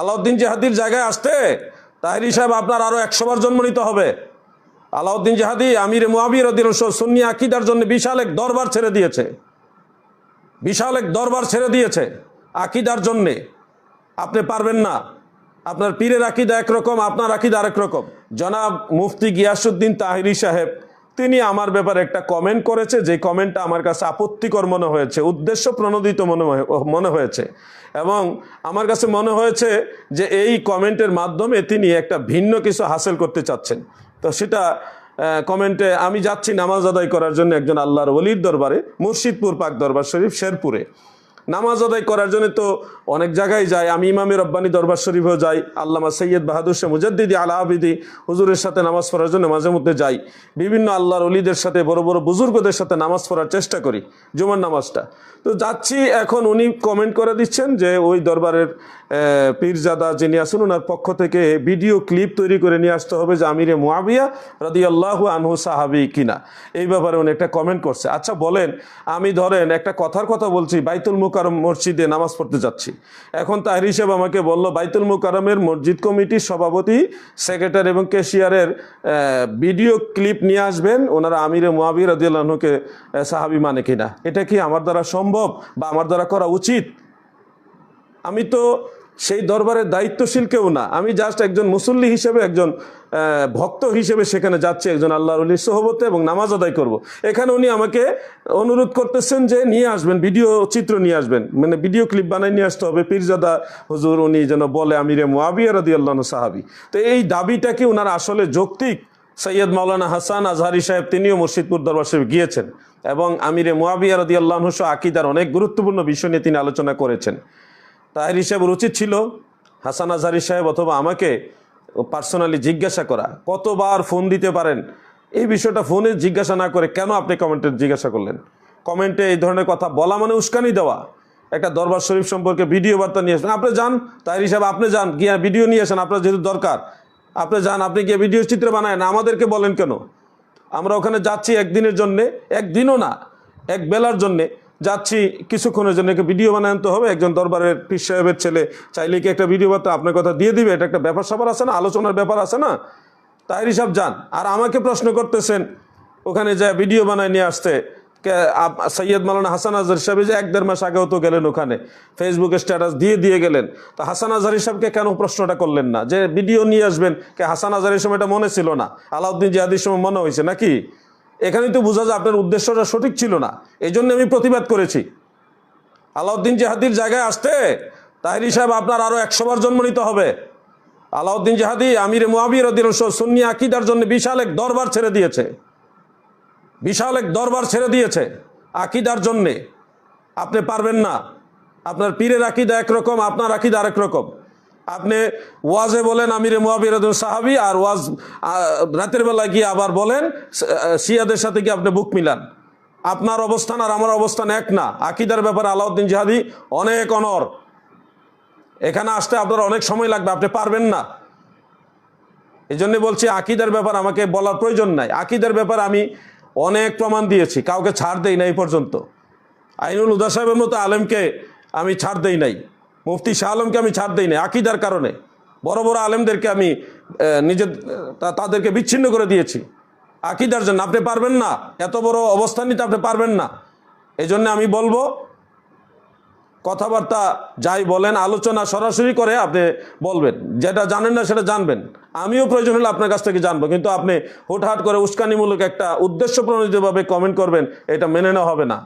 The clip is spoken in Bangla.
আলাউদ্দিন জেহাদির জায়গায় আসতে, তাহিরি সাহেব আপনার আরও একশো বার জন্ম নিতে হবে। আলাউদ্দিন জেহাদি, আমির মুআবির সুন্নি আকিদার জন্য বিশাল এক দরবার ছেড়ে দিয়েছে। বিশাল এক দরবার ছেড়ে দিয়েছে আকিদার জন্যে। আপনি পারবেন না। আপনার পীরের আকিদা একরকম, আপনার আকিদা আরেক রকম। জনাব মুফতি গিয়াসুদ্দিন তাহিরি সাহেব তিনি আমার ব্যাপারে একটা কমেন্ট করেছে, যে কমেন্টটা আমার কাছে আপত্তিকর মনে হয়েছে, উদ্দেশ্য প্রণোদিত মনে মনে হয়েছে। এবং আমার কাছে মনে হয়েছে যে এই কমেন্টের মাধ্যমে তিনি একটা ভিন্ন কিছু হাসিল করতে চাচ্ছেন। তো সেটা কমেন্টে আমি যাচ্ছি নামাজ আদায় করার জন্য একজন আল্লাহর অলির দরবারে, মুর্শিদপুর পাক দরবার শরীফ, শেরপুরে। নামাজ আদায় করার জন্য তো অনেক জায়গায় যায়। আমি ইমামে রব্বানি দরবার শরীফেও যাই, আল্লামা সৈয়দ বাহাদুর শাহ মুজাদ্দিদি আলা আবিদি হুজুরের সাথে নামাজ পড়ার জন্য মাঝে মধ্যে যাই। বিভিন্ন আল্লাহর অলিদের সাথে, বড় বড় বুজুর্গদের সাথে নামাজ পড়ার চেষ্টা করি, জুমার নামাজটা। তো যাচ্ছি, এখন উনি কমেন্ট করে দিচ্ছেন যে ওই দরবারের পীরজাদা যিনি আসুন ওনার পক্ষ থেকে ভিডিও ক্লিপ তৈরি করে নিয়ে আসতে হবে যে আমিরে মুয়াবিয়া রদি আল্লাহ আনহু সাহাবি কিনা। এই ব্যাপারে উনি একটা কমেন্ট করছে। আচ্ছা বলেন, আমি ধরেন একটা কথার কথা বলছি, বাইতুল মুকারম মসজিদে নামাজ পড়তে যাচ্ছি। এখন তাহির হিসেবে আমাকে বলল, বাইতুল মুকারমের মসজিদ কমিটির সভাপতি, সেক্রেটারি এবং ক্যাশিয়ারের ভিডিও ক্লিপ নিয়ে আসবেন। ওনারা আমিরে মোয়াবির আদিউল্লাহকে সাহাবি মানে কিনা। এটা কি আমার দ্বারা সম্ভব বা আমার দ্বারা করা উচিত? আমি তো সেই দরবারের দায়িত্বশীল কেউ না। আমি জাস্ট একজন মুসল্লি হিসেবে, একজন ভক্ত হিসেবে সেখানে যাচ্ছি, একজন আল্লাহর অলির সহবতে এবং নামাজ আদায় করব। এখানে উনি আমাকে অনুরোধ করতেছেন যে নিয়ে আসবেন, ভিডিও চিত্র নিয়ে আসবেন। মানে ভিডিও ক্লিপ বানাই নিয়ে আসতে হবে। পীরজাদা হুজুর উনি যেন বলে, আমিরে মুয়াবিয়া রদি আল্লাহ সাহাবি। তো এই দাবিটা কি ওনার আসলে যৌক্তিক? সৈয়দ মাওলানা হাসান আজহারি সাহেব তিনিও মুর্শিদপুর দরবার সাহেব গিয়েছেন এবং আমিরে মুয়াবিয়া রদি আল্লাহ আকিদার অনেক গুরুত্বপূর্ণ বিষয় নিয়ে তিনি আলোচনা করেছেন। তাহির হিসাবের উচিত ছিল হাসান আজহারি সাহেব অথবা আমাকে পার্সোনালি জিজ্ঞাসা করা। কতবার ফোন দিতে পারেন? এই বিষয়টা ফোনে জিজ্ঞাসা না করে কেন আপনি কমেন্টে জিজ্ঞাসা করলেন? কমেন্টে এই ধরনের কথা বলা মানে উস্কানি দেওয়া। একটা দরবার শরীফ সম্পর্কে ভিডিও বার্তা নিয়ে আসবেন আপনি যান তাহির হিসাবে আপনি যান, গিয়ে ভিডিও নিয়ে আসেন, আপনার যেহেতু দরকার। আপনি যান, আপনি গিয়ে ভিডিও চিত্র বানায় না আমাদেরকে বলেন কেন? আমরা ওখানে যাচ্ছি একদিনের জন্যে, একদিনও না, এক বেলার জন্যে। যাচ্ছি, কিছুক্ষণের জন্য একটা ভিডিও বানায় আনতে হবে। একজন দরবারের পীর সাহেবের ছেলে চাইলে কি একটা ভিডিও বার্তা আপনার কথা দিয়ে দিবে? এটা একটা ব্যাপার স্যাপার আছে না? আলোচনার ব্যাপার আছে না? তাই হিসাব যান। আর আমাকে প্রশ্ন করতেছেন, ওখানে যা ভিডিও বানায় নিয়ে আসতে। সৈয়দ মালানা হাসান আজহার সাহেব যে এক দেড় মাস আগেও তো গেলেন ওখানে। ফেসবুকে স্ট্যাটাস দিয়ে দিয়ে গেলেন। তো হাসান আজহারি সাহেবকে কেন প্রশ্নটা করলেন না? যে ভিডিও নিয়ে আসবেন, কে হাসান আজহারির সময় এটা মনে ছিল না। আলাউদ্দিন জিহাদির সময় মনে হয়েছে নাকি? এখানেই তো বোঝা যায় আপনার উদ্দেশ্যটা সঠিক ছিল না। এই জন্য আমি প্রতিবাদ করেছি। আলাউদ্দিন জেহাদির জায়গায় আসতে তাহিরি সাহেব আপনার আরও একশো বার জন্ম নিতে হবে। আলাউদ্দিন জাহাদি, আমির মুআবির সুন্নি আকিদার জন্য বিশাল এক দরবার ছেড়ে দিয়েছে। বিশাল এক দরবার ছেড়ে দিয়েছে আকিদার জন্যে। আপনি পারবেন না। আপনার পীরের আকিদা একরকম, আপনার আকিদা আরেক রকম। আপনি ওয়াজে বলেন আমিরে মুআবির সাহাবি আর ওয়াজ রাতের বেলা গিয়ে আবার বলেন শিয়াদের সাথে গিয়ে আপনি বুক মিলান। আপনার অবস্থান আর আমার অবস্থান এক না। আকিদার ব্যাপারে আলাউদ্দিন জিহাদি অনেক অনর। এখানে আসতে আপনার অনেক সময় লাগবে, আপনি পারবেন না। এই জন্যে বলছি, আকিদার ব্যাপার আমাকে বলার প্রয়োজন নাই। আকিদার ব্যাপার আমি অনেক প্রমাণ দিয়েছি, কাউকে ছাড় দেই না এই পর্যন্ত। আইনুল উদা সাহেবের মতো আলেমকে আমি ছাড় দেই নাই। মুফতি শাহ আলমকে আমি ছাড় দেই নাই, আকিদার কারণে। বড় বড় আলেমদেরকে আমি নিজের তাদেরকে বিচ্ছিন্ন করে দিয়েছি। আকিদার জন্য আপনি পারবেন না, এত বড় অবস্থান নিতে আপনি পারবেন না। এই জন্য আমি বলব, কথাবার্তা যাই বলেন, আলোচনা সরাসরি করে আপনি বলবেন। যেটা জানেন না সেটা জানবেন। আমিও প্রয়োজন হলে আপনার কাছ থেকে জানব, কিন্তু আপনি হুটহাট করে উস্কানিমূলক একটা উদ্দেশ্য প্রণোদিতভাবে কমেন্ট করবেন, এটা মেনে নেওয়া হবে না।